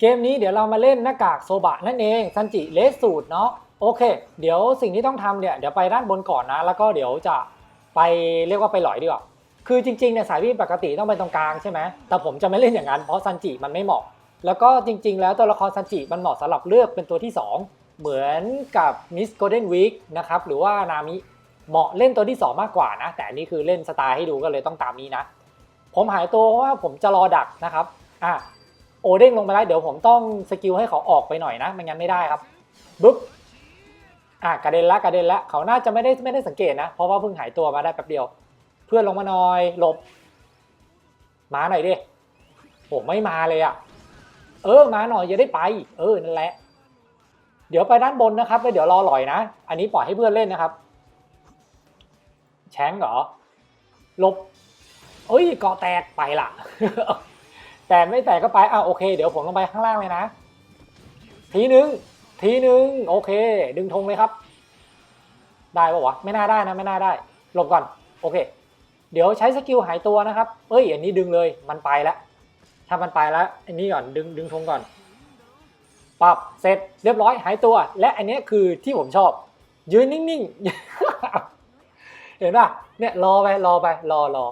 เกมนี้เดี๋ยวเรามาเล่นหน้ากากโซบะนั่นเองซันจิเลสสูตรเนาะโอเค เดี๋ยวสิ่งที่ต้องทำเนี่ยเดี๋ยวไปด้านบนก่อนนะ แล้วก็เดี๋ยวจะไปเรียกว่าไปหลอยดีกว่าคือจริงๆเนี่ยสายวิ่งปกติต้องไปตรงกลางใช่ไหมแต่ผมจะไม่เล่นอย่างนั้นเพราะซันจิมันไม่เหมาะ แล้วก็จริง ๆ แล้วตัวละครซันจิมันเหมาะสำหรับเลือกเป็นตัวที่ 2 เหมือนกับมิสโกลเด้นวีคนะครับหรือว่านามิเหมาะเล่นตัวที่ 2 มากกว่านะ แต่อันนี่คือเล่นสไตล์ให้ดูก็เลยต้องตามนี้นะ ผมหายตัวเพราะว่าผมจะรอดักนะครับอะ โอเด้งลงไปแล้วเดี๋ยวผมต้องสกิลให้เขาออกไปหน่อยนะไม่งั้นไม่ได้ครับบุ๊บอะกระเด็นละกระเด็นละเขาน่าจะไม่ได้ไม่ได้สังเกตนะ เพราะว่าเพิ่งหายตัวมาได้แป๊บเดียว เพื่อนลงมาหน่อยหลบมาหน่อยดิผมไม่มาเลยอะเออมาหน่อยอย่าได้ไป เออนั่นแหละ เดี๋ยวไปด้านบนนะครับแล้วเดี๋ยวรอหลอยนะ อันนี้ปล่อยให้เพื่อนเล่นนะครับ แชงเหรอลบเอ้ยเกาะแตกไปละ แต่ไม่แตกก็ไปอะโอเค เดี๋ยวผมลงไปข้างล่างเลยนะ ทีนึง ทีนึง โอเค ดึงธงเลยครับ ได้ปะวะ ไม่น่าได้นะ ไม่น่าได้หลบก่อน โอเค เดี๋ยวใช้สกิลหายตัวนะครับ เอ้ย อันนี้ดึงเลย มันไปแล้ว ถ้ามันไปแล้ว อันนี้ก่อน ดึง ดึงธงก่อน ปรับ เสร็จ เรียบร้อย หายตัว และอันนี้คือที่ผมชอบ ยืนนิ่งๆ เห็นป่ะ เนี่ย รอไป รอไป รอรอ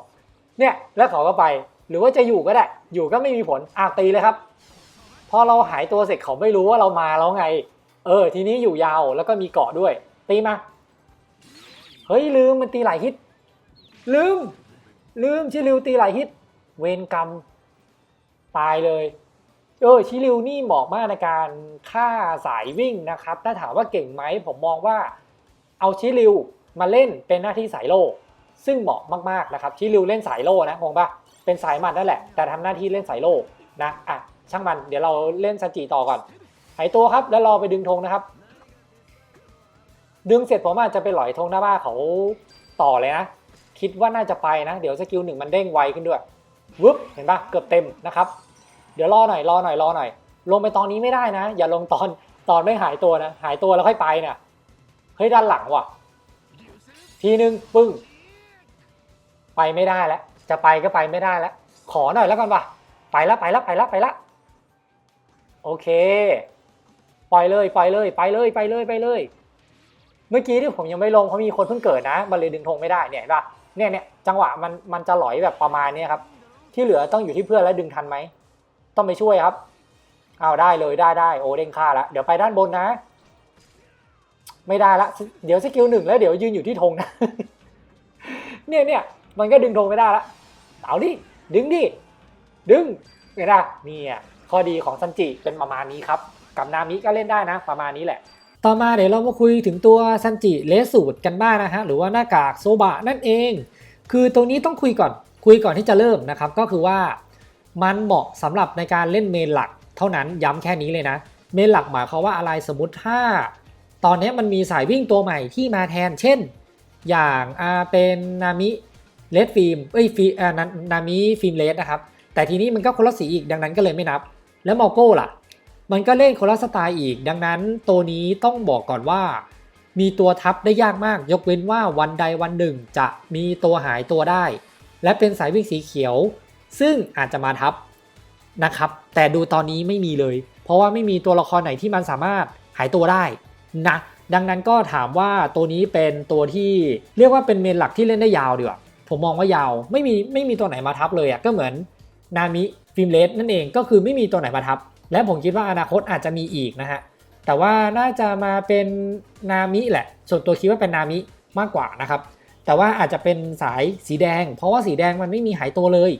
เนี่ย แล้วเขาก็ไป หรือว่าจะอยู่ก็ได้ อยู่ก็ไม่มีผลอะตีเลยครับ พอเราหายตัวเสร็จเขาไม่รู้ว่าเรามาแล้วไง เออ ทีนี้อยู่ยาวแล้วก็มีเกาะด้วย ตีมา เฮ้ยลืมมันตีหลายฮิต ลืม ลืมชิริวตีหลายฮิต เวรกรรม ตายเลย เออชิริวนี่เหมาะมากในการฆ่าสายวิ่งนะครับ ถ้าถามว่าเก่งไหมผมมองว่า เอาชิริวมาเล่นเป็นหน้าที่สายโล ซึ่งเหมาะมากๆนะครับชิริวเล่นสายโลนะงงปะ เป็นสายหมัดนั่นแหละ แต่ทำหน้าที่เล่นสายโลกนะอะช่างมันเดี๋ยวเราเล่นซันจิต่อก่อนหายตัวครับแล้วรอไปดึงธงนะครับ ดึงเสร็จผมอาจจะไปหลอยธงหน้าบ้าเขาต่อเลยนะ คิดว่าน่าจะไปนะ เดี๋ยวสกิลหนึ่งมันเด้งไวขึ้นด้วยวึบเห็นปะเกือบเต็มนะครับ เดี๋ยวรอหน่อยรอหน่อยรอหน่อย ลงไปตอนนี้ไม่ได้นะ อย่าลงตอนตอนไม่หายตัวนะ หายตัวแล้วค่อยไปเนี่ยเฮ้ยด้านหลังว่ะ ทีนึงปึ้ง ไปไม่ได้แล้ว จะไปก็ไปไม่ได้แล้ว ขอหน่อยแล้วกันว่ะไปแล้วไปแล้วไปแล้วไปแล้วโอเค ปล่อยเลยปล่อยเลย ไปเลยไปเลยไปเลย เมื่อกี้ที่ผมยังไม่ลงเพราะมีคนเพิ่งเกิดนะมันเลยดึงธงไม่ได้เนี่ยเห็นป่ะเนี่ยเนี่ยจังหวะมันมันจะหลอยแบบประมาณนี้ครับ ที่เหลือต้องอยู่ที่เพื่อนแล้วดึงทันไหมต้องไปช่วยครับเอาได้เลยได้ได้โอเด้งค่าละเดี๋ยวไปด้านบนนะ ไม่ได้ละเดี๋ยวสกิลหนึ่งแล้วเดี๋ยวยืนอยู่ที่ธงนะเนี่ยเนี่ยมันก็ดึงธงไม่ได้ละ เอาดิ ดึงดิ ดึงเห็นปะเนี่ยข้อดีของซันจิเป็นประมาณนี้ครับกับนามิก็เล่นได้นะ ประมาณนี้แหละ ต่อมาเดี๋ยวเรามาคุยถึงตัวซันจิเลสสูตรกันบ้างนะฮะหรือว่าหน้ากากโซบะนั่นเอง คือตรงนี้ต้องคุยก่อนคุยก่อนที่จะเริ่มนะครับ ก็คือว่ามันเหมาะสำหรับในการเล่นเมนหลัก เท่านั้นย้ำแค่นี้เลยนะ เมนหลักหมายความว่าอะไรสมมติถ้า ตอนนี้มันมีสายวิ่งตัวใหม่ที่มาแทน เช่น อย่างอาเป็นนามิ เลดฟิล์มเอ้ยฟิอ่านานามิฟิล์มเลดนะครับ แต่ทีนี้มันก็คนละสีอีกดังนั้นก็เลยไม่นับ แล้วมอโก้ล่ะ มันก็เล่นคนละสไตล์อีก ดังนั้นตัวนี้ต้องบอกก่อนว่า มีตัวทับได้ยากมาก ยกเว้นว่าวันใดวันหนึ่งจะมีตัวหายตัวได้ และเป็นสายวิ่งสีเขียว ซึ่งอาจจะมาทับนะครับ แต่ดูตอนนี้ไม่มีเลย เพราะว่าไม่มีตัวละครไหนที่มันสามารถหายตัวได้นะดังนั้นก็ถามว่าตัวนี้เป็นตัวที่เรียกว่าเป็นเมนหลักที่เล่นได้ยาวดีกว่า ผมมองว่ายาวไม่มีไม่มีตัวไหนมาทับเลยอะ่ะก็เหมือนนามิฟิล์มเลสนั่นเองก็คือไม่มีตัวไหนมาทับ และผมคิดว่าอนาคตอาจจะมีอีกนะฮะแต่ว่าน่าจะมาเป็นนามิแหละ ส่วนตัวคิดว่าเป็นนามิมากกว่านะครับ แต่ว่าอาจจะเป็นสายสีแดง เพราะว่าสีแดงมันไม่มีหายตัวเลย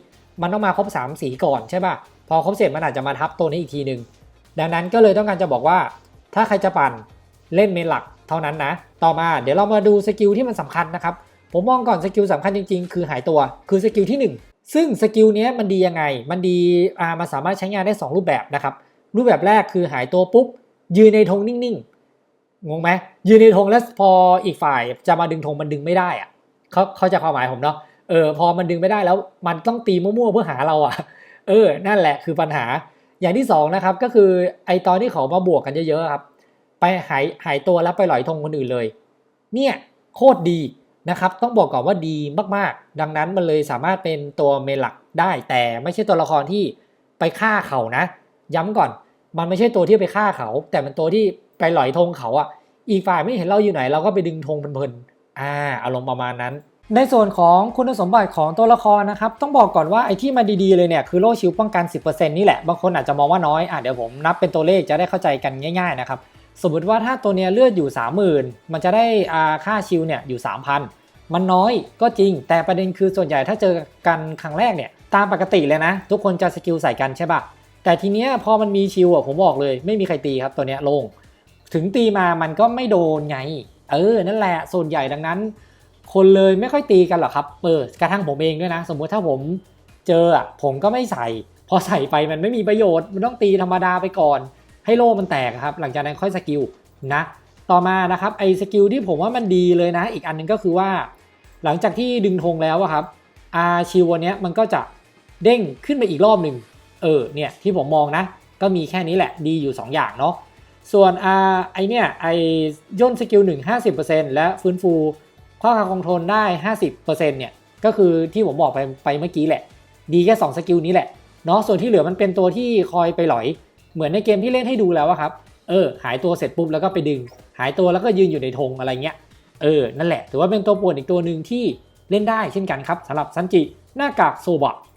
มันต้องมาครบ 3 สีก่อนใช่ป่ะพอครบเสร็จมันอาจจะมาทับตัวนี้อีกทีหนึ่งดังนั้นก็เลยต้องการจะบอกว่า ถ้าใครจะปั่นเล่นเมนหลักเท่านั้นนะ ต่อมาเดี๋ยวเรามาดูสกิลที่มันสำคัญนะครับ ผมมองก่อนสกิลสำคัญจริงๆ คือหายตัวคือสกิลที่ 1 ซึ่งสกิลนี้มันดียังไง มันดีอ่ามันสามารถใช้งานได้ 2 รูปแบบนะครับ รูปแบบแรกคือหายตัวปุ๊บ ยืนในธงนิ่งๆงงไหมยืนในธงแล้วพออีกฝ่ายจะมาดึงธงมันดึงไม่ได้อะเขาเขาจะความหมายผมเนาะเออพอมันดึงไม่ได้แล้วมันต้องตีมั่วๆเพื่อหาเราอะเออ นั่นแหละคือปัญหาอย่างที่สองนะครับก็คือไอตอนที่เขามาบวกกันเยอะๆครับ ไปหายหายตัวแล้วไปหลอยธงคนอื่นเลย เนี่ยโคตรดี นะครับต้องบอกก่อนว่าดีมากๆ ดังนั้นมันเลยสามารถเป็นตัวเมลักได้แต่ไม่ใช่ตัวละครที่ไปฆ่าเขานะ ย้ำก่อน มันไม่ใช่ตัวที่ไปฆ่าเขา แต่มันตัวที่ไปหลอยธงเขาอะอีกฝ่ายไม่เห็นเราอยู่ไหน เราก็ไปดึงธงเพลินๆอ่าอารมณ์ประมาณนั้น ในส่วนของคุณสมบัติของตัวละครนะครับ ต้องบอกก่อนว่าไอ้ที่มาดีๆเลยเนี่ยคือโล่ชิลป้องกัน 10%นี่แหละบางคนอาจจะมองว่าน้อยอะเดี๋ยวผมนับเป็นตัวเลขจะได้เข้าใจกันง่าย ๆนะครับ สมมติว่าถ้าตัวเนี้ยเลือดอยู่ 30,000 มันจะได้อ่าค่าชิลเนี่ยอยู่ 3,000 มันน้อยก็จริง แต่ประเด็นคือส่วนใหญ่ถ้าเจอกันครั้งแรกเนี่ยตามปกติเลยนะ ทุกคนจะสกิลใส่กันใช่ปะแต่ทีเนี้ยพอมันมีชิลอะผมบอกเลย ไม่มีใครตีครับตัวเนี้ยลง ถึงตีมามันก็ไม่โดนไง เออนั่นแหละส่วนใหญ่ดังนั้น คนเลยไม่ค่อยตีกันหรอกครับเออกระทั่งผมเองด้วยนะ สมมุติถ้าผมเจออะผมก็ไม่ใส่ พอใส่ไปมันไม่มีประโยชน์มันต้องตีธรรมดาไปก่อน ให้โล่มันแตกครับ หลังจากนั้นค่อยสกิลนะ ต่อมานะครับไอ้สกิลที่ผมว่ามันดีเลยนะ อีกอันหนึงก็คือว่า หลังจากที่ดึงธงแล้วอะครับอาชิววันนี้มันก็จะเด้งขึ้นไปอีกรอบหนึ่งเออเนี่ยที่ผมมองนะ ก็มีแค่นี้แหละดีอยู่ 2 อย่างเนาะส่วนอาไอเนี่ยไอย่นสกิล1 50%และฟื้นฟูข้อคาคงทนได้50%เนี่ยก็คือที่ผมบอกไปไปเมื่อกี้แหละ ดีแค่2สกิลนี้แหละเนาะส่วนที่เหลือมันเป็นตัวที่คอยไปหลอย เหมือนในเกมที่เล่นให้ดูแล้วอะครับเออหายตัวเสร็จปุ๊บแล้วก็ไปดึง หายตัวแล้วก็ยืนอยู่ในธงอะไรเงี้ย เออ นั่นแหละ ถือว่าเป็นตัวป่วนอีกตัวหนึ่งที่เล่นได้เช่นกันครับสำหรับซันจิหน้ากากโซบะ